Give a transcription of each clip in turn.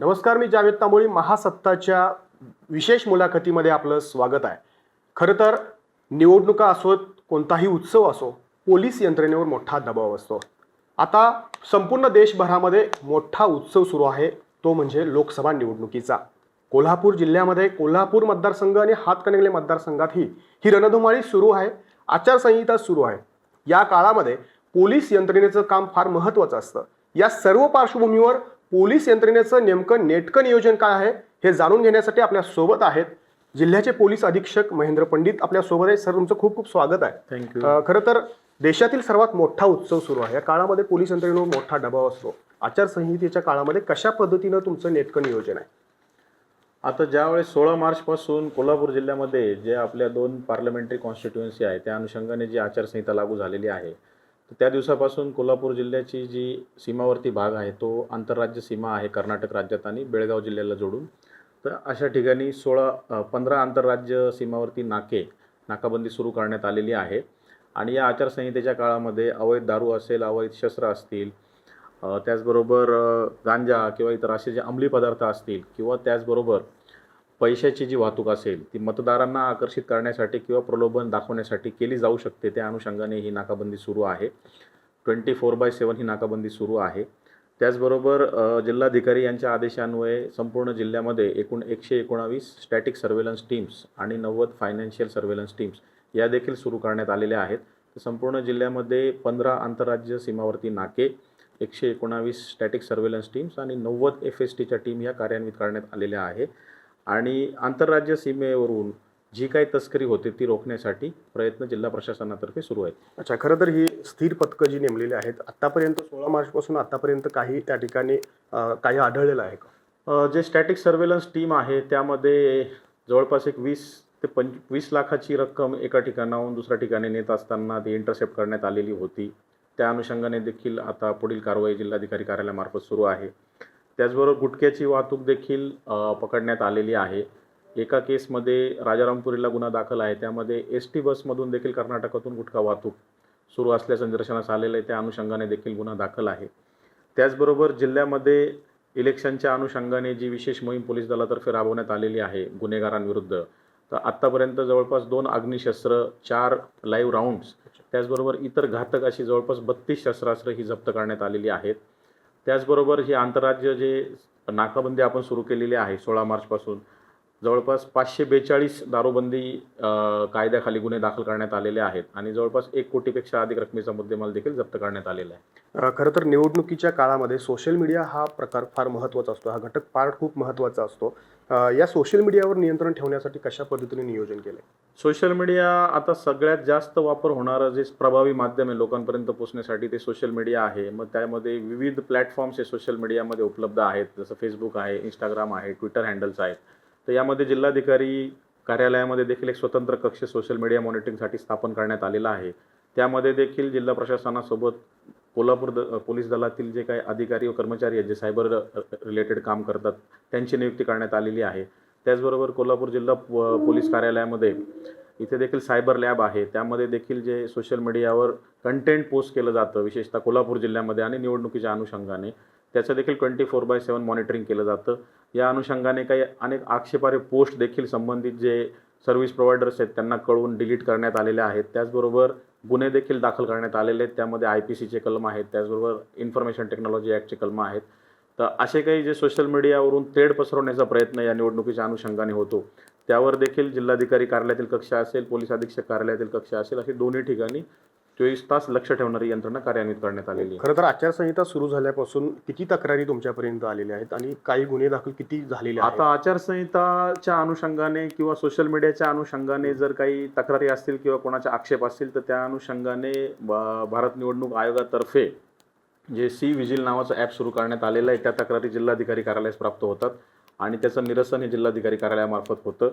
नमस्कार मी जावेद तांबोळी. महासत्ताच्या विशेष मुलाखतीमध्ये आपलं स्वागत आहे. खरं तर निवडणुका असोत कोणताही उत्सव असो पोलीस यंत्रणेवर मोठा दबाव असतो. आता संपूर्ण देशभरामध्ये मोठा उत्सव सुरू आहे तो म्हणजे लोकसभा निवडणुकीचा. कोल्हापूर जिल्ह्यामध्ये कोल्हापूर मतदारसंघ आणि हातकणंगले मतदारसंघातही ही रणधुमाळी सुरू आहे आचारसंहिता सुरू आहे. या काळामध्ये पोलीस यंत्रणेचं काम फार महत्त्वाचं असतं. या सर्व पार्श्वभूमीवर पोलीस यंत्रणेचं नेमकं नेटकं नियोजन काय आहे हे जाणून घेण्यासाठी आपल्यासोबत आहेत. जिल्ह्याचे पोलीस अधीक्षक महेंद्र पंडित आपल्यासोबत आहे सर तुमचं खूप खूप स्वागत आहे. थँक्यू खरं तर देशातील सर्वात मोठा उत्सव सुरू आहे. या काळामध्ये पोलीस यंत्रणेवर मोठा दबाव असतो. आचारसंहितेच्या काळामध्ये कशा पद्धतीनं तुमचं नेटकं नियोजन आहे? आता ज्यावेळेस सोळा मार्चपासून कोल्हापूर जिल्ह्यामध्ये जे आपल्या दोन पार्लमेंटरी कॉन्स्टिट्युएन्सी आहे त्या अनुषंगाने जी आचारसंहिता लागू झालेली आहे तर त्या दिवसापासून कोल्हापूर जिल्ह्याची जी सीमावर्ती भाग आहे तो आंतरराज्य सीमा आहे कर्नाटक राज्यात आणि बेळगाव जिल्ह्याला जोडून. तर अशा ठिकाणी सोळा पंधरा आंतरराज्य सीमावर्ती नाके नाकाबंदी सुरू करण्यात आलेली आहे. आणि या आचारसंहितेच्या काळामध्ये अवैध दारू असेल अवैध शस्त्र असतील त्याचबरोबर गांजा किंवा इतर असे जे अंमली पदार्थ असतील किंवा त्याचबरोबर पैशाची जी वाहतूक असेल ती मतदारांना आकर्षित करण्यासाठी किंवा प्रलोभन दाखवण्यासाठी केली जाऊ शकते त्या अनुषंगाने ही नाकाबंदी सुरू आहे. ट्वेंटी फोर बाय सेवन ही नाकाबंदी सुरू आहे. त्याचबरोबर जिल्हाधिकारी यांच्या आदेशान्वये संपूर्ण जिल्ह्यामध्ये एकूण एकशे एकोणावीस स्टॅटिक सर्वेलन्स टीम्स आणि नव्वद फायनान्शियल सर्वेलन्स टीम्स या देखील सुरू करण्यात आलेल्या आहेत. तर संपूर्ण जिल्ह्यामध्ये पंधरा आंतरराज्य सीमावर्ती नाके एकशे एकोणावीस स्टॅटिक सर्वेलन्स टीम्स आणि नव्वद एफ एस टीच्या टीम या कार्यान्वित करण्यात आलेल्या आहे. आणि आंतरराज्य सीमेवरून जी काही तस्करी होते ती रोखण्यासाठी प्रयत्न जिल्हा प्रशासनातर्फे सुरू आहेत. अच्छा खरं तर ही स्थिर पथकं जी नेमलेली आहेत आतापर्यंत सोळा मार्चपासून आतापर्यंत काही त्या ठिकाणी काही आढळलेलं आहे का? जे स्टॅटिक सर्वेलन्स टीम आहे त्यामध्ये जवळपास एक वीस ते पंच वीस लाखाची रक्कम एका ठिकाणाहून दुसऱ्या ठिकाणी नेत असताना ती इंटरसेप्ट करण्यात आलेली होती. त्या अनुषंगाने देखील आता पुढील कारवाई जिल्हाधिकारी कार्यालयामार्फत सुरू आहे. त्याचबरोबर गुटख्याची वाहतूक देखील पकडण्यात आलेली आहे. एका केसमध्ये राजारामपुरीला गुन्हा दाखल आहे. त्यामध्ये एस टी बसमधून देखील कर्नाटकातून गुटखा वाहतूक सुरू असल्याचं निदर्शनास आलेलं आहे. त्या अनुषंगाने देखील गुन्हा दाखल आहे. त्याचबरोबर जिल्ह्यामध्ये इलेक्शनच्या अनुषंगाने जी विशेष मोहीम पोलीस दलातर्फे राबवण्यात आलेली आहे गुन्हेगारांविरुद्ध तर आत्तापर्यंत जवळपास दोन अग्निशस्त्र चार लाईव्ह राऊंड्स त्याचबरोबर इतर घातक अशी जवळपास बत्तीस शस्त्रास्त्र ही जप्त करण्यात आलेली आहेत. त्याचबरोबर ही आंतरराज्य जे नाकाबंदी आपण सुरू केलेली आहे सोळा मार्चपासून जवळपास पाचशे बेचाळीस दारूबंदी कायद्याखाली गुन्हे दाखल करण्यात आलेले आहेत आणि जवळपास एक कोटीपेक्षा अधिक रकमेचा मुद्देमाल देखील जप्त करण्यात आलेला आहे. खरं तर निवडणुकीच्या काळामध्ये सोशल मीडिया हा प्रकार फार महत्त्वाचा असतो. हा घटक फार खूप महत्त्वाचा असतो. या सोशल मीडियावर नियंत्रण ठेवण्यासाठी कशा पद्धतीने नियोजन केलं सोशल मीडिया आता सगळ्यात जास्त वापर होणारं जे प्रभावी माध्यम आहे लोकांपर्यंत पोहोचण्यासाठी ते सोशल मीडिया आहे. मग त्यामध्ये विविध प्लॅटफॉर्म्स हे सोशल मीडियामध्ये उपलब्ध आहेत. जसं फेसबुक आहे इंस्टाग्राम आहे ट्विटर हँडल्स आहेत. तर यामध्ये जिल्हाधिकारी कार्यालयामध्ये देखील एक स्वतंत्र कक्ष सोशल मीडिया मॉनिटरिंगसाठी स्थापन करण्यात आलेला आहे. त्यामध्ये देखील जिल्हा प्रशासनासोबत कोल्हापूर द पोलीस दलातील जे काही अधिकारी व कर्मचारी आहेत जे सायबर रिलेटेड काम करतात त्यांची नियुक्ती करण्यात आलेली आहे. त्याचबरोबर कोल्हापूर जिल्हा प- पोलीस कार्यालयामध्ये इथे देखील सायबर लॅब आहे. त्यामध्ये देखील जे सोशल मीडियावर कंटेंट पोस्ट केलं जातं विशेषतः कोल्हापूर जिल्ह्यामध्ये आणि निवडणुकीच्या अनुषंगाने. त्याचं देखील twenty four by seven monitoring केलं जातं. या अनुषंगाने काही अनेक आक्षेपारे पोस्ट देखील संबंधित जे सर्व्हिस प्रोव्हायडर्स आहेत त्यांना कळवून डिलीट करण्यात आलेले आहेत. त्याचबरोबर गुन्हे देखील दाखल करण्यात आलेले आहेत. त्यामध्ये आय पी सीचे कलम आहेत. त्याचबरोबर इन्फॉर्मेशन टेक्नॉलॉजी ॲक्टचे कलम आहेत. तर असे काही जे सोशल मीडियावरून तेढ पसरवण्याचा प्रयत्न या निवडणुकीच्या अनुषंगाने होतो. त्यावर देखील जिल्हाधिकारी कार्यालयातील कक्ष असेल पोलीस अधीक्षक कार्यालयातील कक्ष असेल असे दोन्ही ठिकाणी चोवीस तास लक्ष ठेवणारी यंत्रणा कार्यान्वित करण्यात आलेली आहे. खरं तर आचारसंहिता सुरू झाल्यापासून किती तक्रारी तुमच्यापर्यंत आलेल्या आहेत आणि काही गुन्हे दाखल किती झालेले आहेत? आता आचारसंहिताच्या अनुषंगाने किंवा सोशल मीडियाच्या अनुषंगाने जर काही तक्रारी असतील किंवा कोणाचे आक्षेप असतील तर त्या अनुषंगाने भारत निवडणूक आयोगातर्फे जे सी विजिल नावाचं ॲप सुरू करण्यात आलेलं आहे त्या तक्रारी जिल्हाधिकारी कार्यालयास प्राप्त होतात आणि त्याचं निरसन हे जिल्हाधिकारी कार्यालयामार्फत होतं.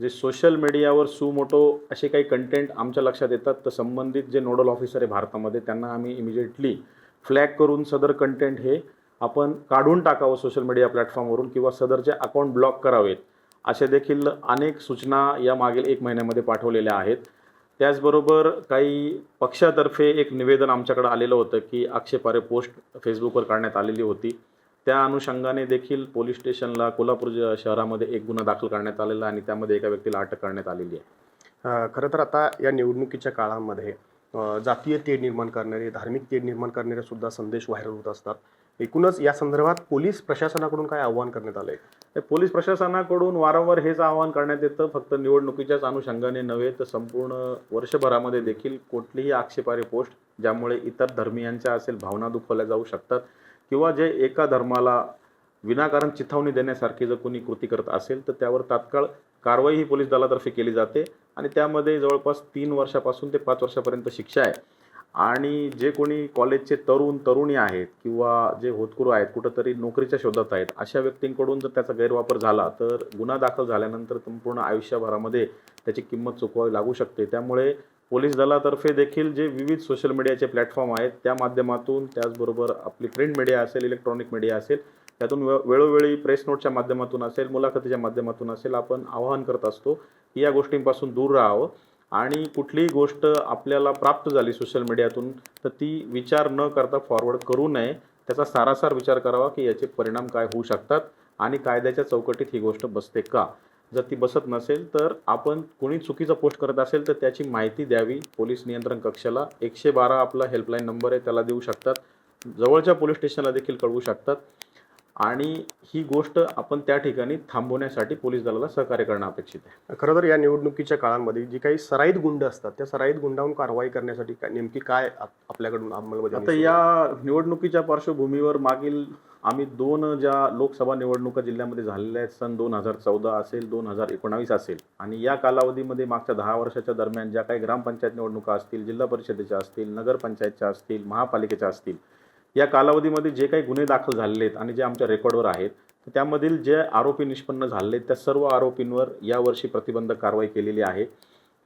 जे सोशल मीडियावर सुमोटो असे काही कंटेंट आमच्या लक्षात येतात तर संबंधित जे नोडल ऑफिसर आहे भारतामध्ये त्यांना आम्ही इमिजिएटली फ्लॅग करून सदर कंटेंट हे आपण काढून टाकावं सोशल मीडिया प्लॅटफॉर्मवरून किंवा सदरचे अकाउंट ब्लॉक करावेत. असे देखील अनेक सूचना या मागील एक महिन्यामध्ये पाठवलेल्या आहेत. त्याचबरोबर काही पक्षातर्फे एक निवेदन आमच्याकडे आलेलं होतं की आक्षेपारे पोस्ट फेसबुकवर काढण्यात आलेली होती. त्या अनुषंगाने देखील पोलीस स्टेशनला कोल्हापूर शहरामध्ये एक गुन्हा दाखल करण्यात आलेला आणि त्यामध्ये एका व्यक्तीला अटक करण्यात आलेली आहे. खरं तर आता या निवडणुकीच्या काळामध्ये जातीय तेढ निर्माण करणारे धार्मिक तेढ निर्माण करणारे सुद्धा संदेश व्हायरल होत असतात. एकूणच या संदर्भात पोलीस प्रशासनाकडून काय आव्हान करण्यात आलंय? हे पोलीस प्रशासनाकडून वारंवार हेच आवाहन करण्यात येतं. फक्त निवडणुकीच्याच अनुषंगाने नव्हे तर संपूर्ण वर्षभरामध्ये देखील कुठलीही आक्षेपारी पोस्ट ज्यामुळे इतर धर्मियांच्या असेल भावना दुखवल्या जाऊ शकतात. किंवा जे एका धर्माला विनाकारण चिथावणी देण्यासारखी जर कोणी कृती करत असेल तर त्यावर तात्काळ कारवाई ही पोलीस दलातर्फे केली जाते. आणि त्यामध्ये जवळपास तीन वर्षापासून ते पाच वर्षापर्यंत शिक्षा आहे. आणि जे कोणी कॉलेजचे तरुण तरुणी आहेत किंवा जे होतकरू आहेत कुठंतरी नोकरीच्या शोधात आहेत अशा व्यक्तींकडून जर त्याचा गैरवापर झाला तर गुन्हा दाखल झाल्यानंतर संपूर्ण आयुष्यभरामध्ये त्याची किंमत चुकवावी लागू शकते. त्यामुळे पोलीस दलातर्फे देखील जे विविध सोशल मीडियाचे प्लॅटफॉर्म आहेत त्या माध्यमातून त्याचबरोबर आपली प्रिंट मीडिया असेल इलेक्ट्रॉनिक मीडिया असेल त्यातून वे- वेळोवेळी प्रेस नोटच्या माध्यमातून असेल मुलाखतीच्या माध्यमातून असेल आपण आवाहन करत असतो की या गोष्टींपासून दूर राहावं. आणि कुठलीही गोष्ट आपल्याला प्राप्त झाली सोशल मीडियातून तर ती विचार न करता फॉरवर्ड करू नये. त्याचा सारासार विचार करावा की याचे परिणाम काय होऊ शकतात आणि कायद्याच्या चौकटीत ही गोष्ट बसते का? जर ती बसत नसेल तर आपण कोणी चुकीचं पोस्ट करत असेल तर त्याची माहिती द्यावी. पोलीस नियंत्रण कक्षाला एकशे बारा आपला हेल्पलाईन नंबर आहे त्याला देऊ शकतात. जवळच्या पोलीस स्टेशनला देखील कळवू शकतात. आणि ही गोष्ट आपण त्या ठिकाणी थांबवण्यासाठी पोलीस दलाला सहकार्य करणं अपेक्षित आहे. खरं तर या निवडणुकीच्या काळामध्ये जी काही सराईत गुंड असतात त्या सराईत गुंडावरून कारवाई करण्यासाठी काय नेमकी काय आप- आपल्याकडून अंमलबजावणी आता? या निवडणुकीच्या पार्श्वभूमीवर मागील आम्ही दोन ज्या लोकसभा निवडणुका जिल्ह्यामध्ये झालेल्या आहेत सन दोन हजार चौदा असेल दोन हजार एकोणावीस असेल आणि या कालावधीमध्ये मागच्या दहा वर्षाच्या दरम्यान ज्या काही ग्रामपंचायत निवडणुका असतील जिल्हा परिषदेच्या असतील नगरपंचायतच्या असतील महापालिकेच्या असतील या कालावधीमध्ये जे काही गुन्हे दाखल झालेले आहेत आणि जे आमच्या रेकॉर्डवर आहेत तर त्यामधील जे आरोपी निष्पन्न झालेले आहेत त्या सर्व आरोपींवर यावर्षी प्रतिबंधक कारवाई केलेली आहे.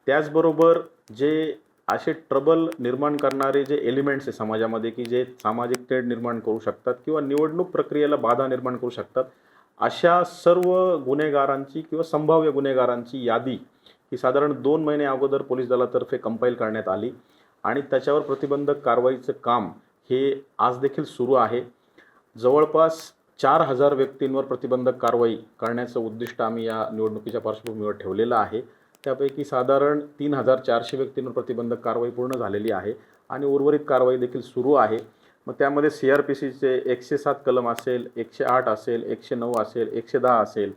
त्याचबरोबर जे असे ट्रबल निर्माण करणारे जे एलिमेंट्स आहे समाजामध्ये की जे सामाजिक तेढ निर्माण करू शकतात किंवा निवडणूक प्रक्रियेला बाधा निर्माण करू शकतात अशा सर्व गुन्हेगारांची किंवा संभाव्य गुन्हेगारांची यादी ही साधारण दोन महिने अगोदर पोलीस दलातर्फे कंपाईल करण्यात आली आणि त्याच्यावर प्रतिबंधक कारवाईचं काम हे आज देखील सुरू आहे. जवळपास चार हजार व्यक्तींवर प्रतिबंधक कारवाई करण्याचं उद्दिष्ट आम्ही या निवडणुकीच्या पार्श्वभूमीवर ठेवलेलं आहे. त्यापैकी साधारण तीन हजार चारशे व्यक्तींवर प्रतिबंधक कारवाई पूर्ण झालेली आहे आणि उर्वरित कारवाई देखील सुरू आहे. मग त्यामध्ये सी आर पी सीचे एकशे सात कलम असेल एकशे आठ असेल एकशे नऊ असेल एकशे दहा असेल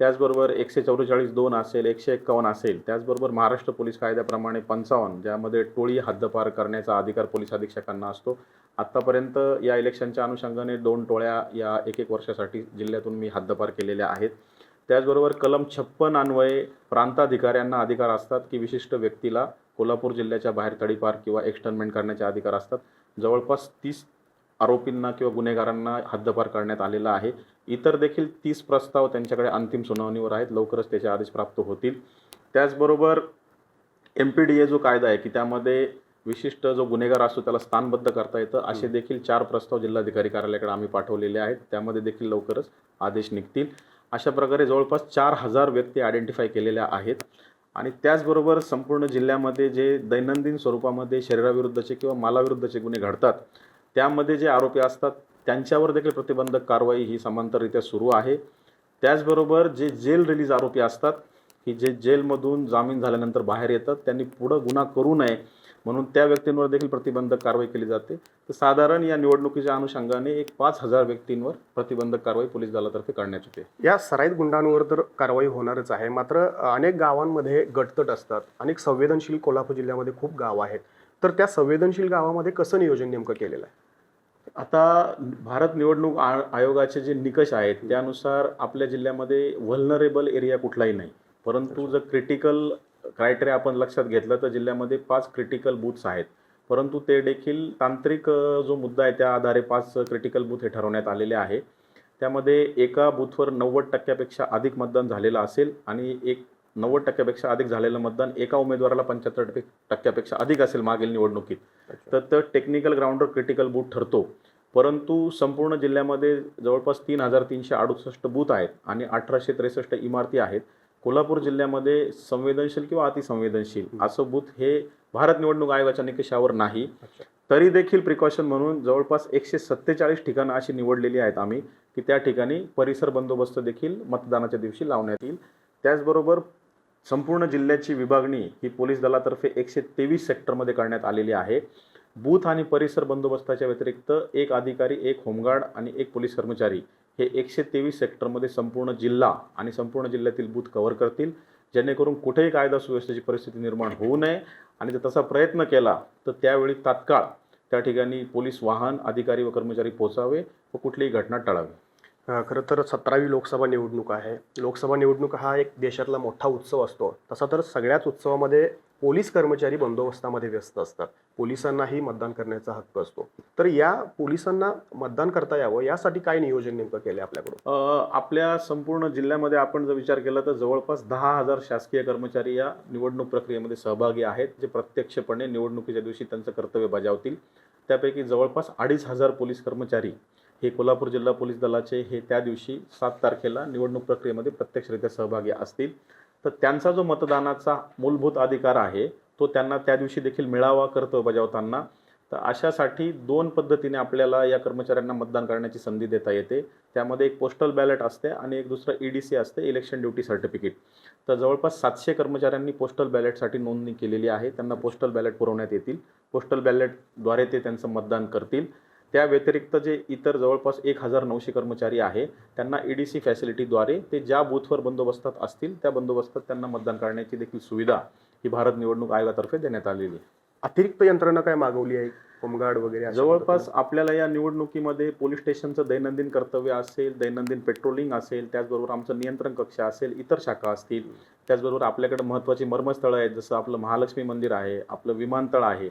त्याचबरोबर एकशे चौवेचाळीस दोन असेल एकशे एक्कावन्न असेल त्याचबरोबर महाराष्ट्र पोलीस कायद्याप्रमाणे पंचावन्न ज्यामध्ये टोळी हद्दपार करण्याचा अधिकार पोलीस अधीक्षकांना असतो. आत्तापर्यंत या इलेक्शनच्या अनुषंगाने दोन टोळ्या या एक एक वर्षासाठी जिल्ह्यातून मी हद्दपार केलेल्या आहेत. त्याचबरोबर कलम छप्पन अन्वये प्रांताधिकाऱ्यांना अधिकार असतात की विशिष्ट व्यक्तीला कोल्हापूर जिल्ह्याच्या बाहेर तडीपार किंवा एक्सटर्नमेंट करण्याचे अधिकार असतात. जवळपास तीस आरोपींना किंवा गुन्हेगारांना हद्दपार करण्यात आलेला आहे. इतर देखील तीस प्रस्ताव त्यांच्याकडे अंतिम सुनावणीवर आहेत. लवकरच त्याचे आदेश प्राप्त होतील. त्याचबरोबर एम पी डी ए जो कायदा आहे की त्यामध्ये विशिष्ट जो गुन्हेगार असतो त्याला स्थानबद्ध करता येतं. असे देखील चार प्रस्ताव जिल्हाधिकारी कार्यालयाकडे आम्ही पाठवलेले आहेत. त्यामध्ये देखील लवकरच आदेश निघतील. अशा प्रकारे जवळपास चार हजार व्यक्ती आयडेंटिफाय केलेल्या आहेत. आणि त्याचबरोबर संपूर्ण जिल्ह्यामध्ये जे दैनंदिन स्वरूपामध्ये शरीराविरुद्धचे किंवा मालाविरुद्धचे गुन्हे घडतात त्यामध्ये जे आरोपी असतात त्यांच्यावर देखील प्रतिबंधक कारवाई ही समांतररित्या सुरू आहे. त्याचबरोबर जे जेल रिलीज आरोपी असतात की जे जेलमधून जामीन झाल्यानंतर बाहेर येतात त्यांनी पुढं गुन्हा करू नये म्हणून त्या व्यक्तींवर देखील प्रतिबंधक कारवाई केली जाते. तर साधारण या निवडणुकीच्या अनुषंगाने एक पाच हजार व्यक्तींवर प्रतिबंधक कारवाई पोलीस दलातर्फे करण्यात येते. या सराईत गुंडांवर तर कारवाई होणारच आहे. मात्र अनेक गावांमध्ये गटतट असतात. अनेक संवेदनशील कोल्हापूर जिल्ह्यामध्ये खूप गावं आहेत. तर त्या संवेदनशील गावामध्ये कसं नियोजन नेमकं केलेलं आहे? आता भारत निवडणूक आयोगाचे जे निकष आहेत त्यानुसार आपल्या जिल्ह्यामध्ये व्हलनरेबल एरिया कुठलाही नाही. परंतु जर क्रिटिकल क्रायटेरिया आपण लक्षात घेतलं तर जिल्ह्यामध्ये पाच क्रिटिकल बूथ्स आहेत. परंतु ते देखील तांत्रिक जो मुद्दा आहे त्या आधारे पाच क्रिटिकल बूथ हे ठरवण्यात आलेले आहे. त्यामध्ये एका बूथवर नव्वद टक्क्यापेक्षा अधिक मतदान झालेलं असेल आणि एक नव्वद टक्क्यापेक्षा अधिक झालेलं मतदान एका उमेदवाराला पंच्याहत्तर टक्क्यापेक्षा अधिक असेल मागील निवडणुकीत. तर तर टेक्निकल ग्राउंडवर क्रिटिकल बूथ ठरतो. परंतु संपूर्ण जिल्ह्यामध्ये जवळपास तीन हजार तीनशे अडुसष्ट बूथ आहेत आणि अठराशे त्रेसष्ट इमारती आहेत. कोल्हापूर जिल्ह्यामध्ये संवेदनशील किंवा अतिसंवेदनशील असं बूथ हे भारत निवडणूक आयोगाच्या निकषावर नाही. तरी देखील प्रिकॉशन म्हणून जवळपास एकशे सत्तेचाळीस ठिकाणं अशी निवडलेली आहेत आम्ही की त्या ठिकाणी परिसर बंदोबस्त देखील मतदानाच्या दिवशी लावण्यात येईल. त्याचबरोबर संपूर्ण जिल्ह्याची विभागणी ही पोलीस दलातर्फे एकशे तेवीस सेक्टरमध्ये करण्यात आलेली आहे. बूथ आणि परिसर बंदोबस्ताच्या व्यतिरिक्त एक अधिकारी एक होमगार्ड आणि एक पोलीस कर्मचारी हे एकशे तेवीस सेक्टरमध्ये संपूर्ण जिल्हा आणि संपूर्ण जिल्ह्यातील बूथ कव्हर करतील. जेणेकरून कुठेही कायदा सुव्यवस्थेची परिस्थिती निर्माण होऊ नये. आणि जर तसा प्रयत्न केला तर त्यावेळी तात्काळ त्या ठिकाणी पोलीस वाहन अधिकारी व कर्मचारी पोचावे व कुठलीही घटना टाळावी. खरं तर सतरावी लोकसभा निवडणूक आहे. लोकसभा निवडणूक हा एक देशातला मोठा उत्सव असतो. तसा तर सगळ्याच उत्सवामध्ये पोलीस कर्मचारी बंदोबस्तामध्ये व्यस्त असतात. पोलिसांनाही मतदान करण्याचा हक्क असतो. तर या पोलिसांना मतदान करता यावं यासाठी काय नियोजन नेमकं केलं आपल्याकडून? आपल्या संपूर्ण जिल्ह्यामध्ये आपण जर विचार केला तर जवळपास दहा हजार शासकीय कर्मचारी या निवडणूक प्रक्रियेमध्ये सहभागी आहेत जे प्रत्यक्षपणे निवडणुकीच्या दिवशी त्यांचं कर्तव्य बजावतील. त्यापैकी जवळपास अडीच हजार पोलीस कर्मचारी हे कोल्हापूर जिल्हा पोलीस दलाचे हे त्या दिवशी सात तारखेला निवडणूक प्रक्रियेमध्ये प्रत्यक्षरित्या सहभागी असतील. तर त्यांचा जो मतदानाचा मूलभूत अधिकार आहे तो त्यांना त्या दिवशी देखील मिळावा कर्तव्य बजावताना. तर अशासाठी दोन पद्धतीने आपल्याला या कर्मचाऱ्यांना मतदान करण्याची संधी देता येते. त्यामध्ये एक पोस्टल बॅलेट असते आणि एक दुसरं ई डी सी असते इलेक्शन ड्युटी सर्टिफिकेट. तर जवळपास सातशे कर्मचाऱ्यांनी पोस्टल बॅलेटसाठी नोंदणी केलेली आहे. त्यांना पोस्टल बॅलेट पुरवण्यात येतील. पोस्टल बॅलेटद्वारे ते त्यांचं मतदान करतील. त्या व्यतिरिक्त जे इतर जवळपास एक हजार नऊशे कर्मचारी आहे त्यांना ई डी सी फॅसिलिटीद्वारे ते ज्या बूथवर बंदोबस्तात असतील त्या बंदोबस्तात त्यांना मतदान करण्याची देखील सुविधा ही भारत निवडणूक आयोगातर्फे देण्यात आलेली आहे. अतिरिक्त यंत्रणा काय मागवली आहे? होमगार्ड वगैरे जवळपास आपल्याला या निवडणुकीमध्ये पोलीस स्टेशनचं दैनंदिन कर्तव्य असेल दैनंदिन पेट्रोलिंग असेल त्याचबरोबर आमचं नियंत्रण कक्ष असेल इतर शाखा असतील त्याचबरोबर आपल्याकडे महत्त्वाची मर्मस्थळं आहेत जसं आपलं महालक्ष्मी मंदिर आहे आपलं विमानतळ आहे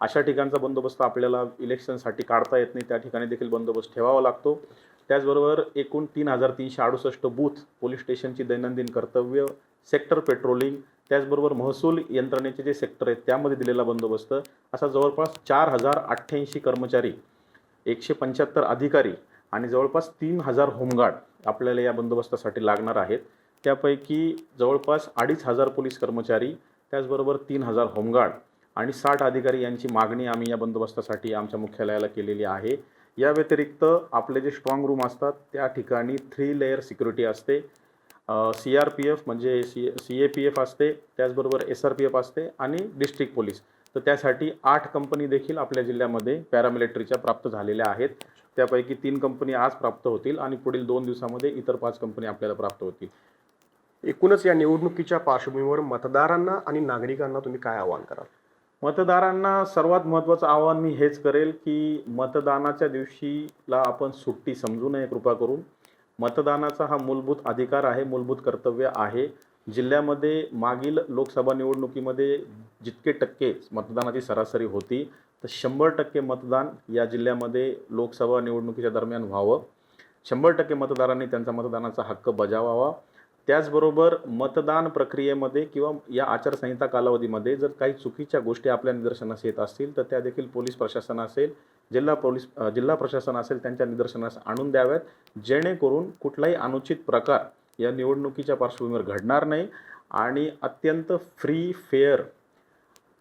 अशा ठिकाणचा बंदोबस्त आपल्याला इलेक्शनसाठी काढता येत नाही. त्या ठिकाणी देखील बंदोबस्त ठेवावा लागतो. त्याचबरोबर एकूण तीन हजार तीनशे अडुसष्ट बूथ पोलीस स्टेशनची दैनंदिन कर्तव्य सेक्टर पेट्रोलिंग त्याचबरोबर महसूल यंत्रणेचे जे सेक्टर आहेत त्यामध्ये दिलेला बंदोबस्त. असा जवळपास चार हजार अठ्ठ्याऐंशी कर्मचारी एकशे पंच्याहत्तर अधिकारी आणि जवळपास तीन हजार होमगार्ड आपल्याला या बंदोबस्तासाठी लागणार आहेत. त्यापैकी जवळपास अडीच हजार पोलीस कर्मचारी त्याचबरोबर तीन हजार होमगार्ड आणि साठ अधिकारी यांची मागणी आम्ही या बंदोबस्तासाठी आमच्या मुख्यालयाला केलेली आहे. या व्यतिरिक्त आपले जे स्ट्रॉंग रूम असतात त्या ठिकाणी थ्री लेअर सिक्युरिटी असते. सी आर पी एफ म्हणजे C C A P F असते त्याचबरोबर एस आर पी एफ असते आणि डिस्ट्रिक्ट पोलीस तर त्यासाठी आठ कंपनी देखील आपल्या जिल्ह्यामध्ये पॅरामिलिटरीच्या प्राप्त झालेल्या आहेत. त्यापैकी तीन कंपनी आज प्राप्त होतील आणि पुढील दोन दिवसामध्ये इतर पाच कंपनी आपल्याला प्राप्त होतील. एकूणच या निवडणुकीच्या पार्श्वभूमीवर मतदारांना आणि नागरिकांना तुम्ही काय आवाहन कराल? मतदारांना सर्वात महत्त्वाचं आव्हान मी हेच करेल की मतदानाच्या दिवशीला आपण सुट्टी समजू नये कृपा करून. मतदानाचा हा मूलभूत अधिकार आहे मूलभूत कर्तव्य आहे. जिल्ह्यामध्ये मागील लोकसभा निवडणुकीमध्ये जितके टक्के मतदानाची सरासरी होती तर शंभर टक्के मतदान या जिल्ह्यामध्ये लोकसभा निवडणुकीच्या दरम्यान व्हावं. शंभर टक्के मतदारांनी त्यांचा मतदानाचा हक्क बजावावा. त्याचबरोबर मतदान प्रक्रियेमध्ये किंवा या आचारसंहिता कालावधीमध्ये जर काही चुकीच्या गोष्टी आपल्या निदर्शनास येत असतील तर त्या देखील पोलीस प्रशासन असेल जिल्हा पोलीस जिल्हा प्रशासन असेल त्यांच्या निदर्शनास आणून द्याव्यात. जेणेकरून कुठलाही अनुचित प्रकार या निवडणुकीच्या पार्श्वभूमीवर घडणार नाही आणि अत्यंत फ्री फेअर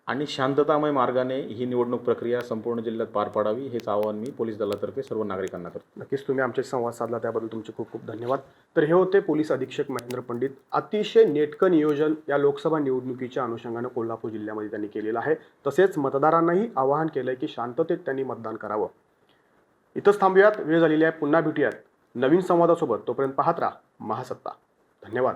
आणि शांततामय मार्गाने ही निवडणूक प्रक्रिया संपूर्ण जिल्ह्यात पार पाडावी हेच आवाहन मी पोलीस दलातर्फे सर्व नागरिकांना करतो. नक्कीच तुम्ही आमच्याशी संवाद साधला त्याबद्दल तुमचे खूप खूप धन्यवाद. तर हे होते पोलीस अधीक्षक महेंद्र पंडित. अतिशय नेटकं नियोजन या लोकसभा निवडणुकीच्या अनुषंगानं कोल्हापूर जिल्ह्यामध्ये त्यांनी केलेलं आहे. तसेच मतदारांनाही आवाहन केलं आहे की शांततेत त्यांनी मतदान करावं. इथंच थांबूयात. वेळ झालेली आहे. पुन्हा भेटूयात. नवीन संवादासोबत तोपर्यंत पाहत राहा महासत्ता. धन्यवाद.